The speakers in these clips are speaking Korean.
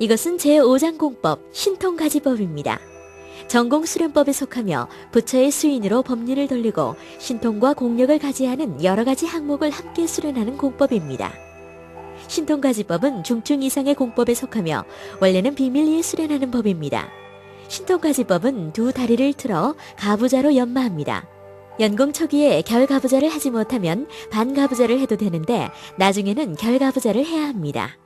이것은 제5장 공법 신통가지법입니다. 전공수련법에 속하며 부처의 수인으로 법률을 돌리고 신통과 공력을 가지하는 여러 가지 항목을 함께 수련하는 공법입니다. 신통가지법은 중증 이상의 공법에 속하며 원래는 비밀리에 수련하는 법입니다. 신통가지법은 두 다리를 틀어 가부자로 연마합니다. 연공 초기에 결가부자를 하지 못하면 반가부자를 해도 되는데 나중에는 결가부자를 해야 합니다.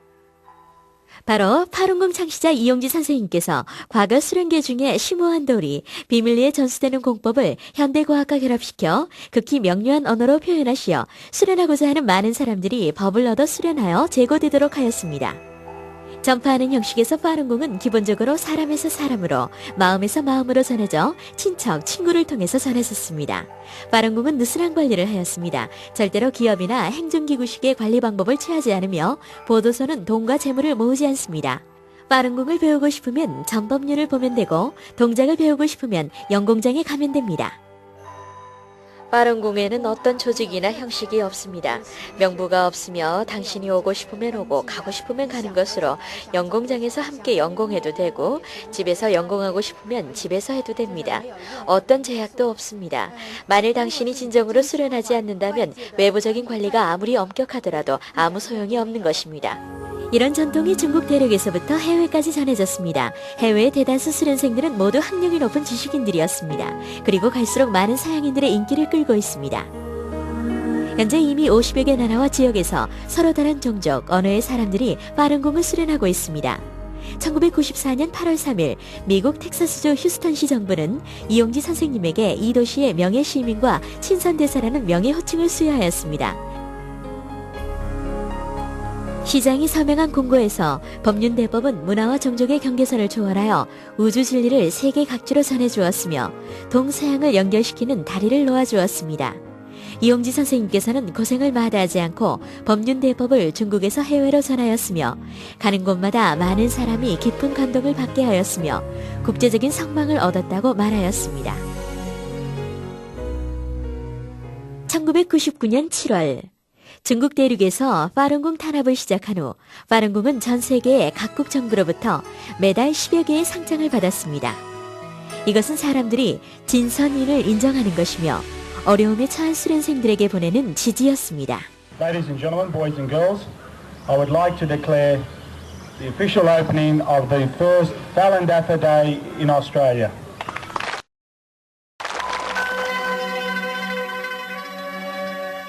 바로 파룬궁 창시자 이용지 선생님께서 과거 수련계 중에 심오한 도리, 비밀리에 전수되는 공법을 현대과학과 결합시켜 극히 명료한 언어로 표현하시어 수련하고자 하는 많은 사람들이 법을 얻어 수련하여 제고되도록 하였습니다. 전파하는 형식에서 파룬궁은 기본적으로 사람에서 사람으로, 마음에서 마음으로 전해져 친척, 친구를 통해서 전해졌습니다. 파룬궁은 느슨한 관리를 하였습니다. 절대로 기업이나 행정기구식의 관리 방법을 취하지 않으며 보도서는 돈과 재물을 모으지 않습니다. 빠른궁을 배우고 싶으면 전법률을 보면 되고 동작을 배우고 싶으면 연공장에 가면 됩니다. 빠른궁에는 어떤 조직이나 형식이 없습니다. 명부가 없으며 당신이 오고 싶으면 오고 가고 싶으면 가는 것으로 연공장에서 함께 연공해도 되고 집에서 연공하고 싶으면 집에서 해도 됩니다. 어떤 제약도 없습니다. 만일 당신이 진정으로 수련하지 않는다면 외부적인 관리가 아무리 엄격하더라도 아무 소용이 없는 것입니다. 이런 전통이 중국 대륙에서부터 해외까지 전해졌습니다. 해외의 대다수 수련생들은 모두 학력이 높은 지식인들이었습니다. 그리고 갈수록 많은 서양인들의 인기를 끌고 있습니다. 현재 이미 50여 개 나라와 지역에서 서로 다른 종족, 언어의 사람들이 빠른 공을 수련하고 있습니다. 1994년 8월 3일 미국 텍사스주 휴스턴시 정부는 이용지 선생님에게 이 도시의 명예 시민과 친선 대사라는 명예 호칭을 수여하였습니다. 시장이 서명한 공고에서 법륜대법은 문화와 종족의 경계선을 초월하여 우주 진리를 세계 각지로 전해주었으며 동서양을 연결시키는 다리를 놓아주었습니다. 이용지 선생님께서는 고생을 마다하지 않고 법륜대법을 중국에서 해외로 전하였으며 가는 곳마다 많은 사람이 깊은 감동을 받게 하였으며 국제적인 성망을 얻었다고 말하였습니다. 1999년 7월 중국 대륙에서 파룬궁 탄압을 시작한 후 파룬궁은 전 세계의 각국 정부로부터 매달 10여 개의 상장을 받았습니다. 이것은 사람들이 진선인을 인정하는 것이며 어려움에 처한 수련생들에게 보내는 지지였습니다. Ladies and gentlemen, boys and girls, I would like to declare the official opening of the first Balandatha Day in Australia.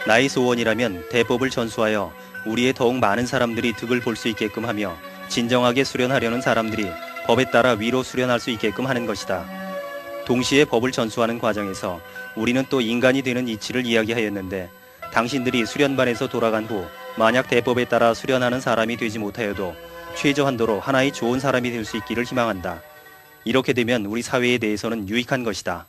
나의 소원이라면 대법을 전수하여 우리의 더욱 많은 사람들이 득을 볼 수 있게끔 하며 진정하게 수련하려는 사람들이 법에 따라 위로 수련할 수 있게끔 하는 것이다. 동시에 법을 전수하는 과정에서 우리는 또 인간이 되는 이치를 이야기하였는데 당신들이 수련반에서 돌아간 후 만약 대법에 따라 수련하는 사람이 되지 못하여도 최저한도로 하나의 좋은 사람이 될 수 있기를 희망한다. 이렇게 되면 우리 사회에 대해서는 유익한 것이다.